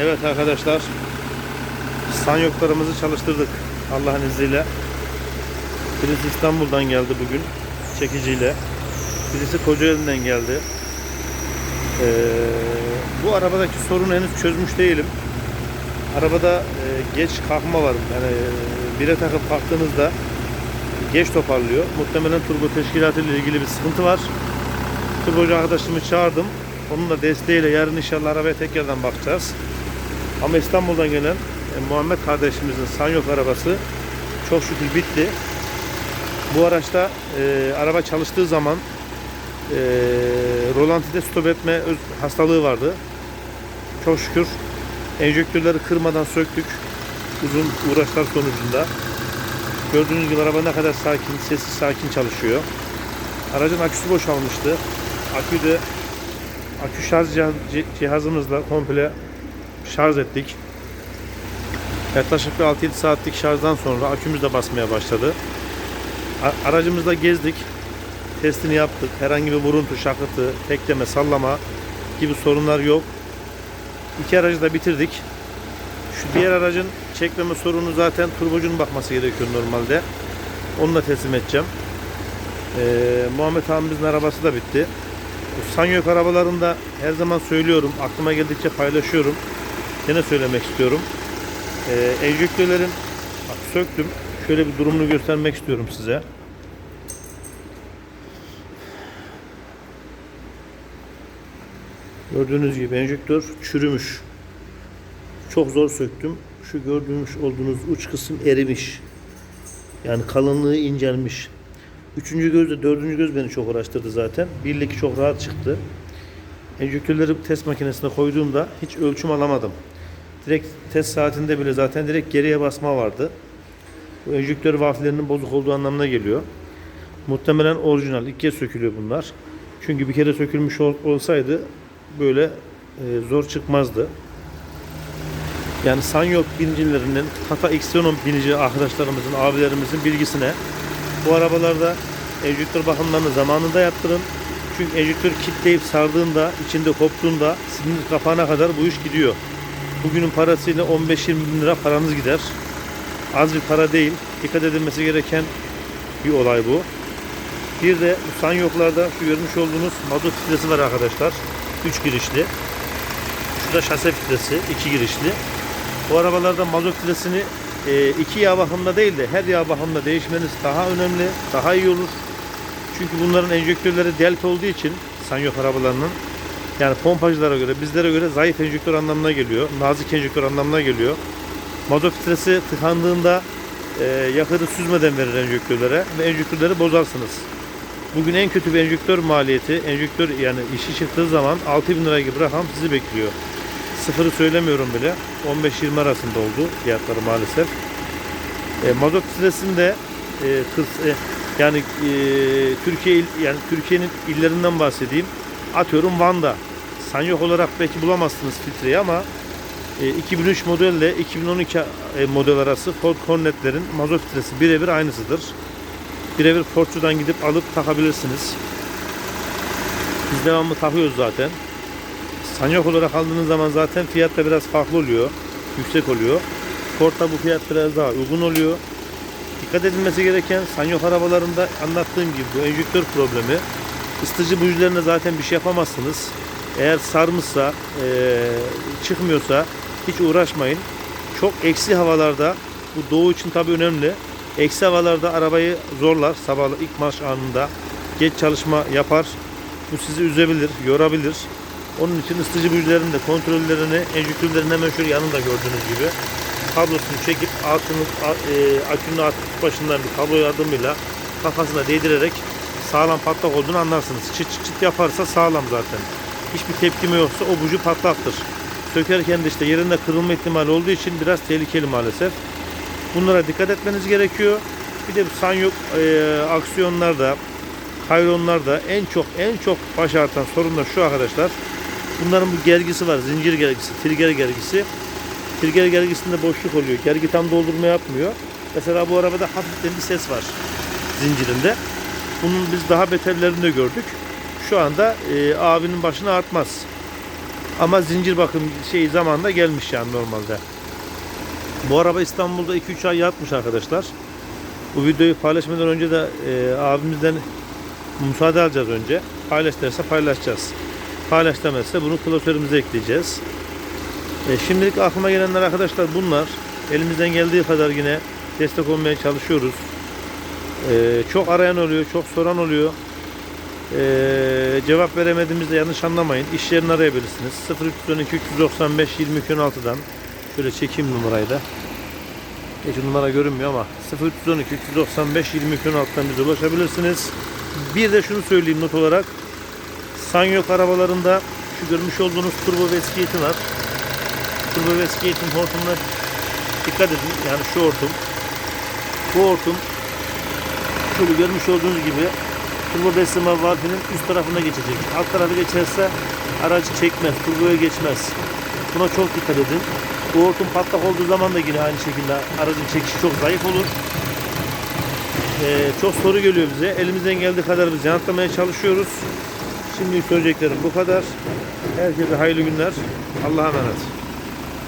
Evet arkadaşlar. Sanyoklarımızı çalıştırdık Allah'ın izniyle. Birisi İstanbul'dan geldi bugün çekiciyle. Birisi Kocaeli'nden geldi. Ee, bu arabadaki sorunu henüz çözmüş değilim. Arabada e, geç kalkma var. Yani e, bire takıp kalktığınızda geç toparlıyor. Muhtemelen turbo teşkilatı ile ilgili bir sıkıntı var. Turbocu arkadaşımı çağırdım. Onun da desteğiyle yarın inşallah arabaya tekrardan bakacağız. Ama İstanbul'dan gelen e, Muhammed kardeşimizin Sanyok arabası çok şükür bitti. Bu araçta e, araba çalıştığı zaman e, rolantide stop etme hastalığı vardı. Çok şükür enjektörleri kırmadan söktük. Uzun uğraşlar sonucunda. Gördüğünüz gibi araba ne kadar sakin, sessiz sakin çalışıyor. Aracın aküsü boşalmıştı. Akü akü şarj cihaz- cihazımızla komple şarj ettik. Yaklaşık bir 6-7 saatlik şarjdan sonra akümüz de basmaya başladı. Aracımızda gezdik. Testini yaptık. Herhangi bir vuruntu, şakıtı, tekleme, sallama gibi sorunlar yok. İki aracı da bitirdik. Şu diğer aracın çekmeme sorunu zaten turbocunun bakması gerekiyor normalde. Onu da teslim edeceğim. Ee, Muhammed abimizin arabası da bitti. Bu arabalarında her zaman söylüyorum. Aklıma geldikçe paylaşıyorum. Yine söylemek istiyorum. Ee, enjektörlerin bak söktüm. Şöyle bir durumunu göstermek istiyorum size. Gördüğünüz gibi enjektör çürümüş. Çok zor söktüm. Şu gördüğünüz olduğunuz uç kısım erimiş. Yani kalınlığı incelmiş. Üçüncü göz de dördüncü göz beni çok uğraştırdı zaten. Birlik çok rahat çıktı. Enjektörleri test makinesine koyduğumda hiç ölçüm alamadım. Direkt test saatinde bile zaten direkt geriye basma vardı. Bu enjektör vafillerinin bozuk olduğu anlamına geliyor. Muhtemelen orijinal. Kez sökülüyor bunlar. Çünkü bir kere sökülmüş ol- olsaydı böyle e, zor çıkmazdı. Yani Sanyok binicilerinin, Tata Xenon binici arkadaşlarımızın, abilerimizin bilgisine bu arabalarda enjektör bakımlarını zamanında yaptırın. Çünkü enjektör kitleyip sardığında, içinde koptuğunda silindir kapağına kadar bu iş gidiyor. Bugünün parasıyla 15-20 bin lira paranız gider. Az bir para değil. Dikkat edilmesi gereken bir olay bu. Bir de Sanyoklarda şu görmüş olduğunuz mazot filtresi var arkadaşlar. 3 girişli. Şurada şase filtresi 2 girişli. Bu arabalarda mazot filtresini e, iki yağ bakımında değil de her yağ bakımında değişmeniz daha önemli, daha iyi olur. Çünkü bunların enjektörleri delta olduğu için Sanyok arabalarının yani pompacılara göre, bizlere göre zayıf enjektör anlamına geliyor. Nazik enjektör anlamına geliyor. Mazot filtresi tıkandığında e, yakıtı süzmeden verir enjektörlere ve enjektörleri bozarsınız. Bugün en kötü bir enjektör maliyeti, enjektör yani işi çıktığı zaman 6000 lira gibi rakam sizi bekliyor. Sıfırı söylemiyorum bile. 15-20 arasında oldu fiyatları maalesef. E, mazot filtresinde e, kıs- e, yani e, Türkiye yani Türkiye'nin illerinden bahsedeyim. Atıyorum Van'da. Sanyok olarak belki bulamazsınız filtreyi ama e, 2003 modelle 2012 e, model arası Ford Cornet'lerin mazot filtresi birebir aynısıdır. Birebir Ford'cudan gidip alıp takabilirsiniz. Biz devamlı takıyoruz zaten. Sanyok olarak aldığınız zaman zaten fiyat da biraz farklı oluyor. Yüksek oluyor. Ford'da bu fiyat biraz daha uygun oluyor. Dikkat edilmesi gereken Sanyok arabalarında anlattığım gibi bu enjektör problemi. Isıtıcı bujilerine zaten bir şey yapamazsınız. Eğer sarmışsa, eee, çıkmıyorsa hiç uğraşmayın. Çok eksi havalarda bu doğu için tabii önemli. Eksi havalarda arabayı zorlar sabah ilk marş anında. Geç çalışma yapar. Bu sizi üzebilir, yorabilir. Onun için ısıtıcı bujilerin de kontrollerini, enjektörlerin hemen şöyle yanında gördüğünüz gibi kablosunu çekip altını, a- e, akünün alt başından bir kablo yardımıyla kafasına değdirerek sağlam patlak olduğunu anlarsınız. Çıt çıt çıt yaparsa sağlam zaten. Hiçbir tepkime yoksa o buji patlaktır. Sökerken de işte yerinde kırılma ihtimali olduğu için biraz tehlikeli maalesef. Bunlara dikkat etmeniz gerekiyor. Bir de Sanyok e, aksiyonlarda, kayronlarda en çok en çok baş ağrıtan sorun şu arkadaşlar. Bunların bu gergisi var. Zincir gergisi, trigger gergisi. Trigger gergisinde boşluk oluyor. Gergi tam doldurma yapmıyor. Mesela bu arabada hafiften bir ses var zincirinde. Bunun biz daha beterlerini de gördük. Şu anda e, abinin başına artmaz. Ama zincir bakım şey zamanında gelmiş yani normalde. Bu araba İstanbul'da 2-3 ay yatmış arkadaşlar. Bu videoyu paylaşmadan önce de e, abimizden müsaade alacağız önce. Paylaş derse paylaşacağız. Paylaş demezse bunu klasörümüze ekleyeceğiz. E, şimdilik aklıma gelenler arkadaşlar bunlar. Elimizden geldiği kadar yine destek olmaya çalışıyoruz. E, çok arayan oluyor, çok soran oluyor. E, cevap veremediğimizde yanlış anlamayın. İş yerini arayabilirsiniz. 0312 395 22 16'dan şöyle çekeyim numarayı da. Hiç numara görünmüyor ama 0312 395 22 16'dan bize ulaşabilirsiniz. Bir de şunu söyleyeyim not olarak. Sanyok arabalarında şu görmüş olduğunuz turbo veskiyetin var. Turbo veskiyetin hortumuna dikkat edin. Yani şu hortum. Bu hortum şöyle görmüş olduğunuz gibi turbo besleme valfinin üst tarafına geçecek. Alt tarafı geçerse aracı çekmez, turboya geçmez. Buna çok dikkat edin. Bu hortum patlak olduğu zaman da yine aynı şekilde aracın çekişi çok zayıf olur. Ee, çok soru geliyor bize. Elimizden geldiği kadar biz yanıtlamaya çalışıyoruz. Şimdi söyleyeceklerim bu kadar. Herkese hayırlı günler. Allah'a emanet.